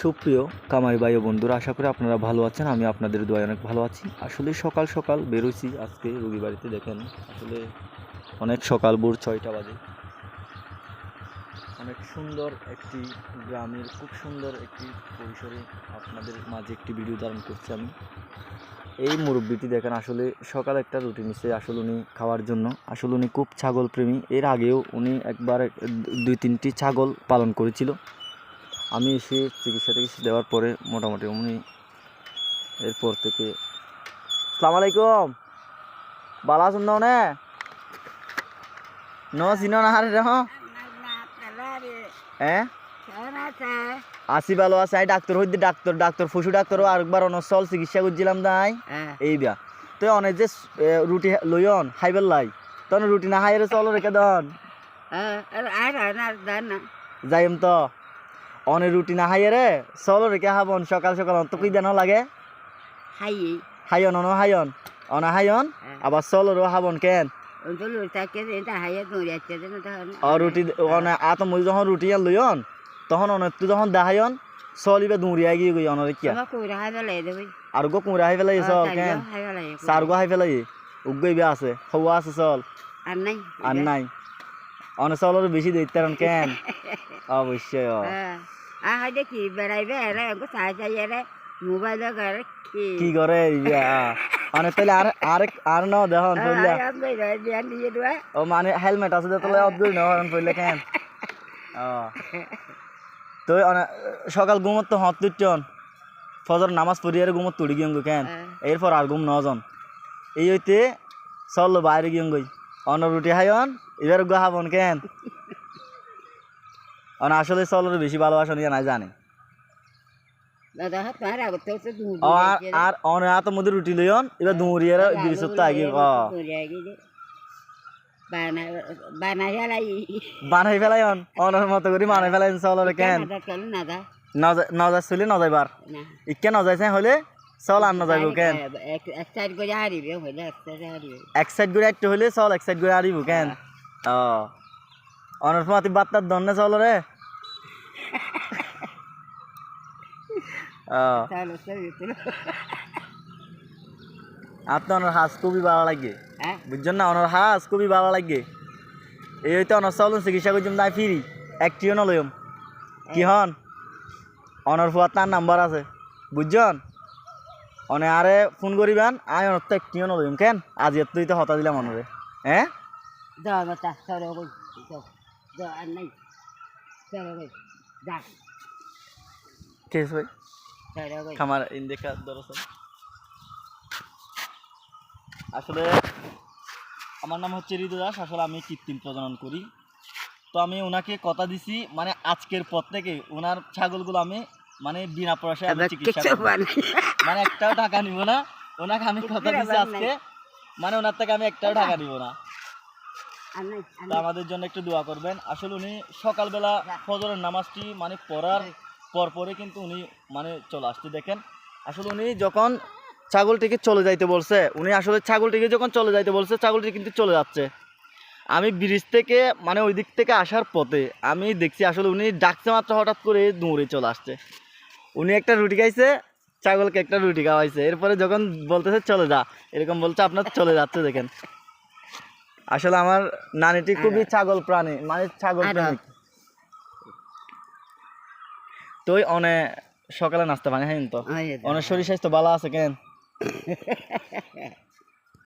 সুপ্রিয় কামাই ভাই বন্ধুরা, আশা করি আপনারা ভালো আছেন, আমি আপনাদের দোয়ায় অনেক ভালো আছি। আসলে সকাল সকাল বেরোইছি, আজকে রবিবাড়িতে দেখেন, আসলে অনেক সকাল, ভোর ছয়টা বাজে। অনেক সুন্দর একটি গ্রামের, খুব সুন্দর একটি পরিসরে আপনাদের মাঝে একটি ভিডিও ধারণ করছি আমি। এই মুরব্বিটি দেখেন, আসলে সকাল একটা রুটি নিছে, আসলে উনি খাওয়ার জন্য। আসলে উনি খুব ছাগল প্রেমী এর আগেও উনি একবার দুই তিনটি ছাগল পালন করেছিল। আমি এসে চিকিৎসা টিকিৎসা দেওয়ার পরে মোটামুটি উনি এরপর থেকে সালাম আলাইকুম। বালা আছেন না নে চিন না হারে রে হ্যাঁ আসি ভালো আছে আই ডাক্তার হইতে ডাক্তার ডাক্তার পশু ডাক্তারও আরেকবার অনসল চিকিৎসা করছিলাম তাই এই বিয়া তো অনেক যে রুটি লইয়ন খাইবার লাই। তখন রুটি না খাইরে চল রেখে দন। যাইম তো। অনেক রুটি না খাইয়ে রে? চল রেখে খাবন সকাল সকাল অন্ত কি দেন লাগে? হাইয়ন অন হাইয়ন? অন হাইয়ন? আবার চল রো খাবন কেন? আর রুটি অনে আত মই যখন রুটি আন লইয়ন তখন অনেক তুই যখন দেখায়ন চলিবে দৌড়িয়া গিয়ে গই অনরে কিয়া? আর গো কুমড়া হাই ফেলাই চল কেন? চার গো হাই ফেলাই উগই বিয়া আছে হওয়া আছে চল। আর নাই? অনে চলর বেশি দিতে কেন? অবশ্যই অ। দেখি বেড়াইবে এরে চাই চাই এরে মোবাইল করে কি? করে ইয়া? অনে তাহলে আর আর আর ন দেখুন ও মানে হেলমেট আছে তাহলে অদ্ভুত ন হরন পড়লে কেন? ও। তো সকাল ঘুমত তো হত তুইটন ফজর নামাজ পড়িয়ে ঘুমত তুড়ি গিয়ে কেন? এরপর আর ঘুম নজন এই হইতে চল বাইরে গিয়ে গই অন রুটি খাইন এবার গো হাবন কেন? অন আসলে চলর বেশি ভালোবাসা নিয়ে নাই জানে। ও আর আর অন হাত মধ্যে রুটি লইন এবার দুমুরিয়ে দুই সপ্তাহ আগে বানাই ফেলাই অন অনের মতো করে বানাই ফেলাই চলরে কেন? চল না নজাই চলি নজাইবার? না। ইকে নজাইছে হলে চল আর নজাইব কেন? এক সাইড করে হারিবে হইলে এক সাইড করে হলে চল এক সাইড করে আরিব কেন? ও। অনের সময় বার্তার দন্নে চল রে ও চলো চলো চলো আপনার অনার হাঁস খুবই ভালো লাগে। হ্যাঁ। বুঝছেন না? অনার হাঁস খুবই ভালো লাগে। এই হইতে অনার চলুন চিকিৎসা করছিলাম তাই ফিরি। একটিও নলয়ম কি হন? অনার ফুয়ার তার নাম্বার আছে। বুঝছেন? অনে আরে ফোন করিবেন আয় অনার তো একটিও নলয়ম কেন? আজ এত তো হতা দিলাম অনরে হ্যাঁ? কেস ভাই? খামার ইন্দিকা দরসন। আসলে আমার নাম হচ্ছে ঋতু দাস আসলে আমি কৃত্রিম প্রজনন করি। তো আমি ওনাকে কথা দিছি মানে আজকের পর থেকে ওনার ছাগলগুলো আমি মানে বিনা পয়সায় আমি চিকিৎসা মানে একটাও টাকা নিব না ওনাকে আমি কথা দিছি আজকে মানে ওনার থেকে আমি একটাও টাকা নিব না। আমাদের জন্য একটু দোয়া করবেন। আসলে উনি সকালবেলা ফজরের নামাজটি মানে পড়ার পর পরে কিন্তু উনি মানে চলে আসতে দেখেন। আসলে উনি যখন ছাগলটিকে চলে যাইতে বলছে উনি আসলে ছাগলটিকে যখন চলে যাইতে বলছে ছাগলটি কিন্তু চলে যাচ্ছে। আমি ব্রিজ থেকে মানে ওই দিক থেকে আসার পথে আমি দেখছি আসলে উনি ডাকছে মাত্র হঠাৎ করে দৌড়ে চলে আসছে। উনি একটা রুটি খাইছে ছাগলকে একটা রুটি খাওয়াইছে। এরপরে যখন বলতেছে চলে যা। এরকম বলছে আপনার চলে যাচ্ছে দেখেন। আসলে আমার নানিটি খুবই ছাগল প্রাণী মানে ছাগল আর- প্রেমিক অনেক অনে সকালে নাস্তা পানি হ্যাঁ তো? অনেক শরীর স্বাস্থ্য ভালো আছে কেন?